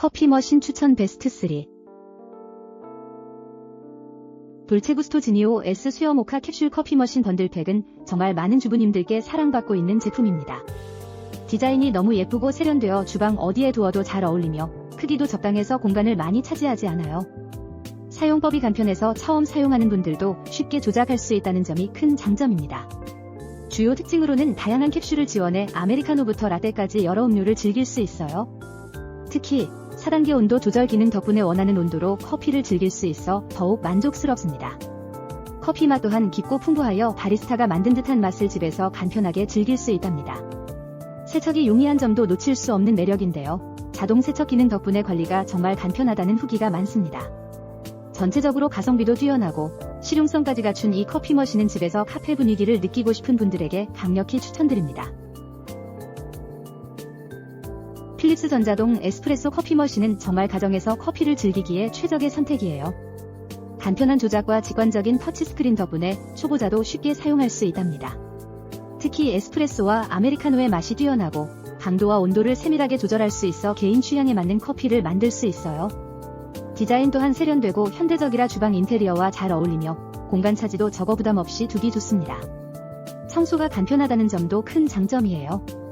커피 머신 추천 베스트 3 돌체구스토 지니오 S 수요 모카 캡슐 커피 머신 번들팩은 정말 많은 주부님들께 사랑받고 있는 제품입니다. 디자인이 너무 예쁘고 세련되어 주방 어디에 두어도 잘 어울리며 크기도 적당해서 공간을 많이 차지하지 않아요. 사용법이 간편해서 처음 사용하는 분들도 쉽게 조작할 수 있다는 점이 큰 장점입니다. 주요 특징으로는 다양한 캡슐을 지원해 아메리카노부터 라떼까지 여러 음료를 즐길 수 있어요. 특히 4단계 온도 조절 기능 덕분에 원하는 온도로 커피를 즐길 수 있어 더욱 만족스럽습니다. 커피 맛 또한 깊고 풍부하여 바리스타가 만든 듯한 맛을 집에서 간편하게 즐길 수 있답니다. 세척이 용이한 점도 놓칠 수 없는 매력인데요. 자동 세척 기능 덕분에 관리가 정말 간편하다는 후기가 많습니다. 전체적으로 가성비도 뛰어나고 실용성까지 갖춘 이 커피 머신은 집에서 카페 분위기를 느끼고 싶은 분들에게 강력히 추천드립니다. 필립스 전자동 에스프레소 커피 머신은 정말 가정에서 커피를 즐기기에 최적의 선택이에요. 간편한 조작과 직관적인 터치 스크린 덕분에 초보자도 쉽게 사용할 수 있답니다. 특히 에스프레소와 아메리카노의 맛이 뛰어나고 강도와 온도를 세밀하게 조절할 수 있어 개인 취향에 맞는 커피를 만들 수 있어요. 디자인 또한 세련되고 현대적이라 주방 인테리어와 잘 어울리며 공간 차지도 적어 부담 없이 두기 좋습니다. 청소가 간편하다는 점도 큰 장점이에요.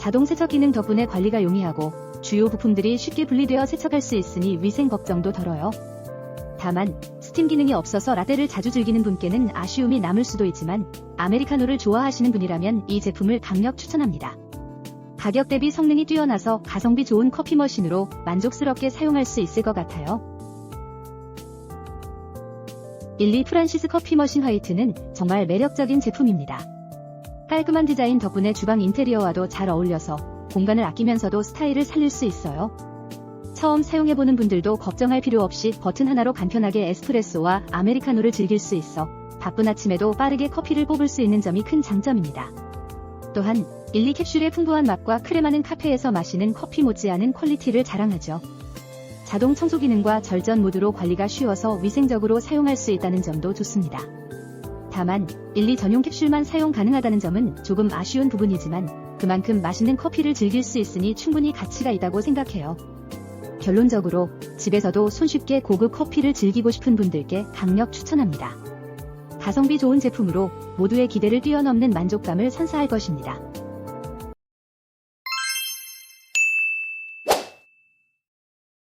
자동 세척 기능 덕분에 관리가 용이하고 주요 부품들이 쉽게 분리되어 세척할 수 있으니 위생 걱정도 덜어요. 다만 스팀 기능이 없어서 라떼를 자주 즐기는 분께는 아쉬움이 남을 수도 있지만 아메리카노를 좋아하시는 분이라면 이 제품을 강력 추천합니다. 가격 대비 성능이 뛰어나서 가성비 좋은 커피 머신으로 만족스럽게 사용할 수 있을 것 같아요. 1리 프란시스 커피 머신 화이트는 정말 매력적인 제품입니다. 깔끔한 디자인 덕분에 주방 인테리어와도 잘 어울려서 공간을 아끼면서도 스타일을 살릴 수 있어요. 처음 사용해보는 분들도 걱정할 필요 없이 버튼 하나로 간편하게 에스프레소와 아메리카노를 즐길 수 있어 바쁜 아침에도 빠르게 커피를 뽑을 수 있는 점이 큰 장점입니다. 또한 1, 2 캡슐의 풍부한 맛과 크레마는 카페에서 마시는 커피 못지않은 퀄리티를 자랑하죠. 자동 청소 기능과 절전 모드로 관리가 쉬워서 위생적으로 사용할 수 있다는 점도 좋습니다. 다만 1, 2 전용 캡슐만 사용 가능하다는 점은 조금 아쉬운 부분이지만 그만큼 맛있는 커피를 즐길 수 있으니 충분히 가치가 있다고 생각해요. 결론적으로 집에서도 손쉽게 고급 커피를 즐기고 싶은 분들께 강력 추천합니다. 가성비 좋은 제품으로 모두의 기대를 뛰어넘는 만족감을 선사할 것입니다.